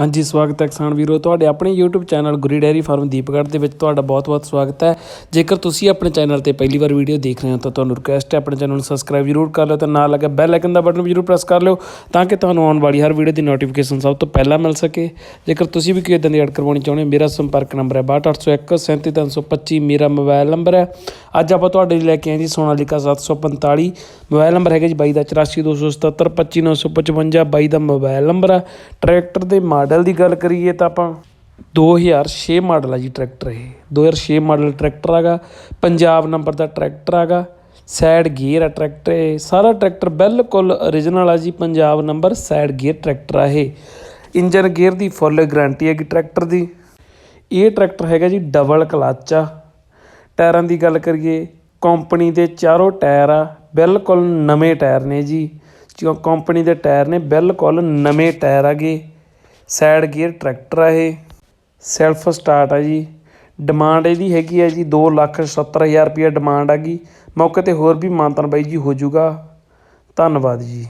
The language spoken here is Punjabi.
ਹਾਂਜੀ, ਸਵਾਗਤ ਹੈ ਕਿਸਾਨ ਵੀਰੋ। ਤੁਹਾਡੇ ਆਪਣੇ YouTube channel Guri dairy farm Deepgarh ਦੇ ਵਿੱਚ ਤੁਹਾਡਾ ਬਹੁਤ-ਬਹੁਤ ਸਵਾਗਤ ਹੈ। ਜੇਕਰ ਤੁਸੀਂ ਆਪਣੇ ਚੈਨਲ ਤੇ ਪਹਿਲੀ ਵਾਰ ਵੀਡੀਓ ਦੇਖ ਰਹੇ ਹੋ, ਤਾਂ ਤੁਹਾਨੂੰ ਰਿਕੁਐਸਟ ਹੈ ਆਪਣੇ ਚੈਨਲ ਨੂੰ ਸਬਸਕ੍ਰਾਈਬ ਜ਼ਰੂਰ ਕਰ ਲਿਓ ਤੇ ਨਾਲ ਲੱਗੇ ਬੈਲ ਆਈਕਨ ਦਾ ਬਟਨ ਵੀ ਜ਼ਰੂਰ ਪ੍ਰੈਸ ਕਰ ਲਿਓ, ਤਾਂ ਕਿ ਤੁਹਾਨੂੰ ਆਉਣ ਵਾਲੀ ਹਰ ਵੀਡੀਓ ਦੀ ਨੋਟੀਫਿਕੇਸ਼ਨ ਸਭ ਤੋਂ ਪਹਿਲਾਂ ਮਿਲ ਸਕੇ। ਜੇਕਰ ਤੁਸੀਂ ਵੀ ਕੋਈ ਇਦਾਂ ਦੀ ਐਡ ਕਰਵਾਉਣੀ ਚਾਹੁੰਦੇ ਹੋ, ਮੇਰਾ ਸੰਪਰਕ ਨੰਬਰ ਹੈ 62801 37325 ਮੇਰਾ ਮੋਬਾਈਲ ਨੰਬਰ ਹੈ ਅੱਜ ਆਪਾਂ ਤੁਹਾਡੇ ਲਈ ਲੈ ਕੇ ਆਏ ਜੀ ਸੋਨਾਲੀਕਾ 745 ਮੋਬਾਈਲ ਨੰਬਰ ਹੈਗਾ ਜੀ ਬਾਈ ਦਾ 842772 25955 ਬਾਈ ਦਾ ਮੋਬਾਈਲ ਨੰਬਰ ਆ। ਟਰੈਕਟਰ ਦੇ ਮਾਡਲ ਦੀ ਗੱਲ ਕਰੀਏ ਤਾਂ ਆਪਾਂ 2006 ਮਾਡਲ ਆ ਜੀ ਟਰੈਕਟਰ ਇਹ। 2006 ਮਾਡਲ ਟਰੈਕਟਰ ਹੈਗਾ, ਪੰਜਾਬ ਨੰਬਰ ਦਾ ਟਰੈਕਟਰ ਹੈਗਾ ਸਾਈਡ ਗੇਅਰ ਆ ਟਰੈਕਟਰ ਇਹ। ਸਾਰਾ ਟਰੈਕਟਰ ਬਿਲਕੁਲ origignal ਆ ਜੀ, Punjab number side gear tractor ਆ ਇਹ। ਇੰਜਨ ਗੇਅਰ ਦੀ ਫੁੱਲ ਗਾਰੰਟੀ ਹੈਗੀ ਟਰੈਕਟਰ ਦੀ। ਇਹ ਟਰੈਕਟਰ ਹੈਗਾ ਜੀ ਡਬਲ ਕਲੱਚ ਆ। ਟਾਇਰਾਂ ਦੀ ਗੱਲ ਕਰੀਏ, ਕੰਪਨੀ ਦੇ ਚਾਰੋਂ ਟਾਇਰ ਆ, ਬਿਲਕੁਲ ਨਵੇਂ ਟਾਇਰ ਨੇ ਜੀ। ਜੋ ਕੰਪਨੀ ਦੇ ਟਾਇਰ ਨੇ ਬਿਲਕੁਲ ਨਵੇਂ ਟਾਇਰ ਆਗੇ। ਸਾਈਡ ਗੇਅਰ ਟਰੈਕਟਰ ਆ ਇਹ। ਸੈਲਫ ਸਟਾਰਟ ਆ ਜੀ। ਡਿਮਾਂਡ ਇਹਦੀ ਹੈਗੀ ਹੈ ਜੀ 270000 ਰੁਪਏ ਡਿਮਾਂਡ ਹੈਗੀ ਮੌਕੇ ਤੇ ਹੋਰ ਵੀ ਮਾਨਤਨ ਬਾਈ ਜੀ ਹੋ ਜਾਊਗਾ ਧੰਨਵਾਦ ਜੀ।